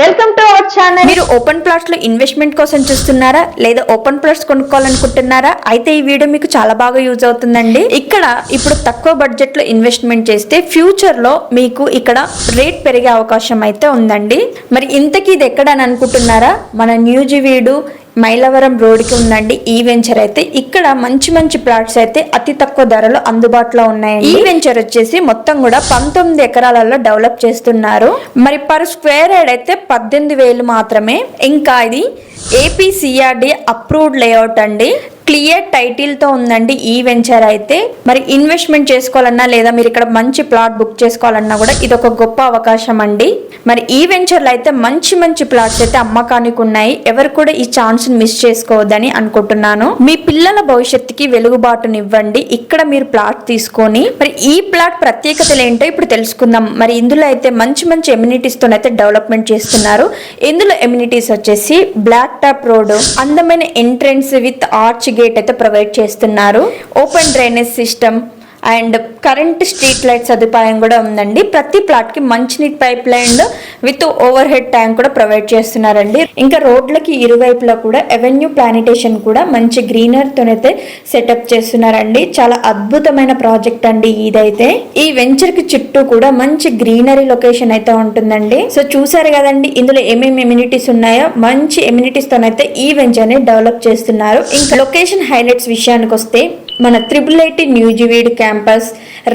Welcome to our channel. మీరు open ప్లాట్స్లో investment కోసం చూస్తున్నారా? లేదా ఓపెన్ ప్లాట్స్ కొనుక్కోవాలనుకుంటున్నారా? అయితే ఈ వీడియో మీకు చాలా బాగా యూజ్ అవుతుందండి. ఇక్కడ ఇప్పుడు తక్కువ బడ్జెట్లో ఇన్వెస్ట్మెంట్ చేస్తే ఫ్యూచర్లో మీకు ఇక్కడ రేట్ పెరిగే అవకాశం అయితే ఉందండి. మరి ఇంతకీ ఇది ఎక్కడ అని అనుకుంటున్నారా? మన న్యూజివీడు మైలవరం రోడ్కి ఉందండి. ఈ వెంచర్ అయితే ఇక్కడ మంచి మంచి ప్లాట్స్ అయితే అతి తక్కువ ధరలో అందుబాటులో ఉన్నాయండి. ఈ వెంచర్ వచ్చేసి మొత్తం కూడా పంతొమ్మిది ఎకరాలలో డెవలప్ చేస్తున్నారు. మరి పర్ స్క్వేర్ యార్డ్ అయితే పద్దెనిమిది వేలు మాత్రమే. ఇంకా ఇది ఏపీ సిఆర్డి అప్రూవ్డ్ లేఅవుట్ అండి. క్లియర్ టైటిల్తో ఉందండి ఈ వెంచర్ అయితే. మరి ఇన్వెస్ట్మెంట్ చేసుకోవాలన్నా లేదా మీరు ఇక్కడ మంచి ప్లాట్ బుక్ చేసుకోవాలన్నా కూడా ఇది ఒక గొప్ప అవకాశం అండి. మరి ఈ వెంచర్లో అయితే మంచి మంచి ప్లాట్స్ అయితే అమ్మకానికి ఉన్నాయి ఎవరు కూడా ఈ ఛాన్స్ మిస్ చేసుకోవద్దని అనుకుంటున్నాను. మీ పిల్లల భవిష్యత్తుకి వెలుగుబాటునివ్వండి. ఇక్కడ మీరు ప్లాట్ తీసుకొని మరి ఈ ప్లాట్ ప్రత్యేకతలు ఏంటో ఇప్పుడు తెలుసుకుందాం. మరి ఇందులో అయితే మంచి మంచి ఎమ్యూనిటీస్తో అయితే డెవలప్మెంట్ చేస్తున్నారు. ఇందులో ఎమ్యూనిటీస్ వచ్చేసి బ్లాక్ టాప్ రోడ్ అందమైన ఎంట్రన్స్ విత్ ఆర్చ్ గేట్ అయితే ప్రొవైడ్ చేస్తున్నారు. Open drainage system and current street light సదుపాయం కూడా ఉందండి. ప్రతి ప్లాట్కి మంచినీటి pipeline with overhead tank కూడా ప్రొవైడ్ చేస్తున్నారండి. ఇంకా రోడ్లకి ఇరువైపులా కూడా ఎవెన్యూ ప్లానిటేషన్ కూడా మంచి గ్రీనర్ తోనైతే సెటప్ చేస్తున్నారండి. చాలా అద్భుతమైన ప్రాజెక్ట్ అండి ఇదైతే. ఈ వెంచర్కి చుట్టూ కూడా మంచి గ్రీనరీ లొకేషన్ అయితే ఉంటుందండి. సో చూసారు కదండి ఇందులో ఏమేమి ఎమ్యూనిటీస్ ఉన్నాయో మంచి ఎమ్యూనిటీస్ తోనైతే ఈ వెంచర్ని డెవలప్ చేస్తున్నారు. ఇంకా లొకేషన్ హైలైట్స్ విషయానికి వస్తే మన triple IT Nuzvid campus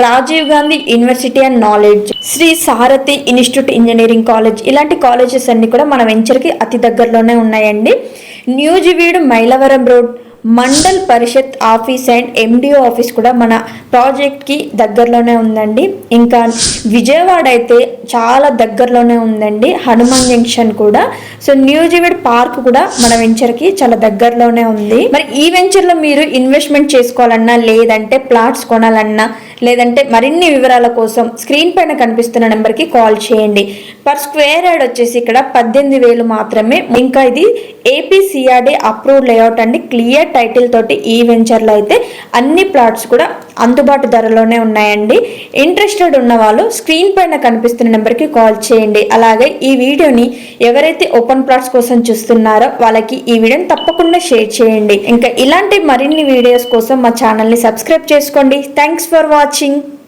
Rajiv Gandhi University and Knowledge Shri Sarathi Institute Engineering College ఇలాంటి కాలేజెస్ అన్ని కూడా మన వెంచర్కి అతి దగ్గరలోనే ఉన్నాయండి. Nuzvid Mylavaram road mandal parishad office and MDO office కూడా మన ప్రాజెక్ట్కి దగ్గరలోనే ఉందండి. ఇంకా విజయవాడ అయితే చాలా దగ్గరలోనే ఉందండి. హనుమాన్ జంక్షన్ కూడా. సో న్యూజివిడ్ పార్క్ కూడా మన వెంచర్కి చాలా దగ్గరలోనే ఉంది. మరి ఈ వెంచర్లో మీరు ఇన్వెస్ట్మెంట్ చేసుకోవాలన్నా లేదంటే ప్లాట్స్ కొనాలన్నా లేదంటే మరిన్ని వివరాల కోసం స్క్రీన్ పైన కనిపిస్తున్న నెంబర్కి కాల్ చేయండి. పర్ స్క్వేర్ యార్డ్ వచ్చేసి ఇక్కడ పద్దెనిమిది వేలు మాత్రమే. ఇంకా ఇది ఏపీసీఆర్డీ అప్రూవ్డ్ లేఅవుట్ అండి. క్లియర్ టైటిల్ తోటి ఈ వెంచర్లో అయితే అన్ని ప్లాట్స్ కూడా అందుబాటు ధరలోనే ఉన్నాయండి. ఇంట్రెస్టెడ్ ఉన్న వాళ్ళు స్క్రీన్ పైన కనిపిస్తున్న నెంబర్కి కాల్ చేయండి. అలాగే ఈ వీడియోని ఎవరైతే ఓపెన్ ప్లాట్స్ కోసం చూస్తున్నారో వాళ్ళకి ఈ వీడియోని తప్పకుండా షేర్ చేయండి. ఇంకా ఇలాంటి మరిన్ని వీడియోస్ కోసం మా ఛానల్ని సబ్స్క్రైబ్ చేసుకోండి. Thanks for watching watching.